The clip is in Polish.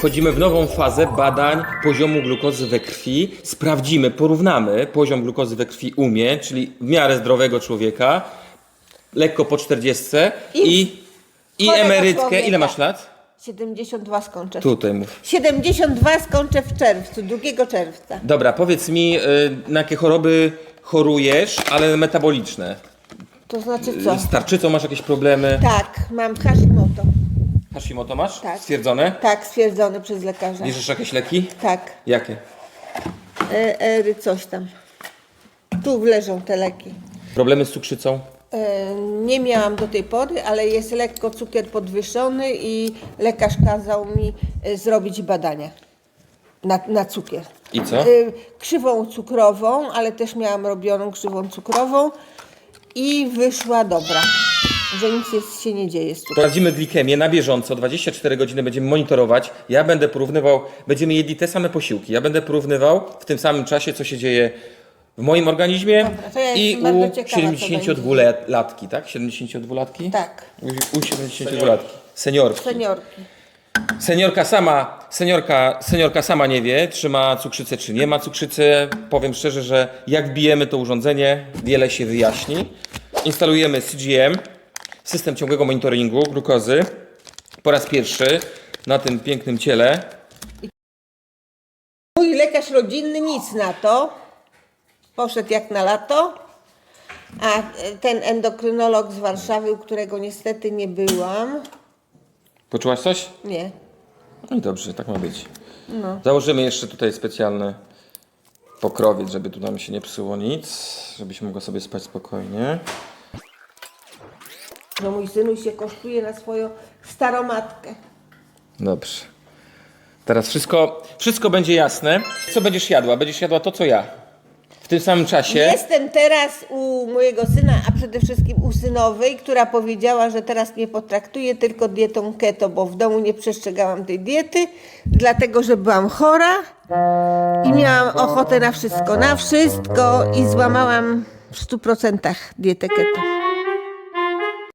Wchodzimy w nową fazę badań poziomu glukozy we krwi. Sprawdzimy, porównamy poziom glukozy we krwi u mnie, czyli w miarę zdrowego człowieka, lekko po 40 i, i, chorego emerytkę. człowieka. Ile masz lat? 72 skończę. Tutaj mów. 72 skończę w czerwcu, 2 czerwca. Dobra, powiedz mi, y, na jakie choroby chorujesz, ale metaboliczne. To znaczy co? Z tarczycą masz jakieś problemy? Tak, mam Hashimoto. Hashimoto masz? Tak. Stwierdzone? Tak, stwierdzony przez lekarza. Bierzesz jakieś leki? Tak, Jakie? e, ery coś tam. Tu leżą te leki. Problemy z cukrzycą? E, Nie miałam do tej pory, ale jest lekko cukier podwyższony i lekarz kazał mi e, zrobić badania na, na cukier. I co? Krzywą cukrową, ale też miałam robioną krzywą cukrową i wyszła dobra, że nic jest, się nie dzieje z cukrem. Prowadzimy glikemię na bieżąco, 24 godziny będziemy monitorować. Ja będę porównywał, będziemy jedli te same posiłki. Ja będę porównywał w tym samym czasie, co się dzieje w moim organizmie Dobra, to ja i jestem bardzo u ciekawa, co 72-latki, tak? 72-latki? Tak, U, u 72-latki. Seniorki. seniorki. Seniorka sama, seniorka, seniorka sama nie wie, czy ma cukrzycę, czy nie ma cukrzycy. Powiem szczerze, że jak bijemy to urządzenie, wiele się wyjaśni. Instalujemy CGM, system ciągłego monitoringu glukozy. Po raz pierwszy na tym pięknym ciele. Mój lekarz rodzinny nic na to. Poszedł jak na lato. A e, ten endokrynolog z Warszawy, u którego niestety nie byłam, Poczułaś coś? nie. No i dobrze, tak ma być. Założymy jeszcze tutaj specjalny pokrowiec, żeby tu nam się nie psuło nic, żebyś mogła sobie spać spokojnie. Że mój synuś się kosztuje na swoją staromatkę. Dobrze. Teraz wszystko, wszystko będzie jasne. Co będziesz jadła? Będziesz jadła to, co ja. W tym samym czasie. Jestem teraz u mojego syna, a przede wszystkim u synowej, która powiedziała, że teraz mnie potraktuje tylko dietą keto, bo w domu nie przestrzegałam tej diety, dlatego że byłam chora i miałam ochotę na wszystko, na wszystko i złamałam w 100% dietę keto.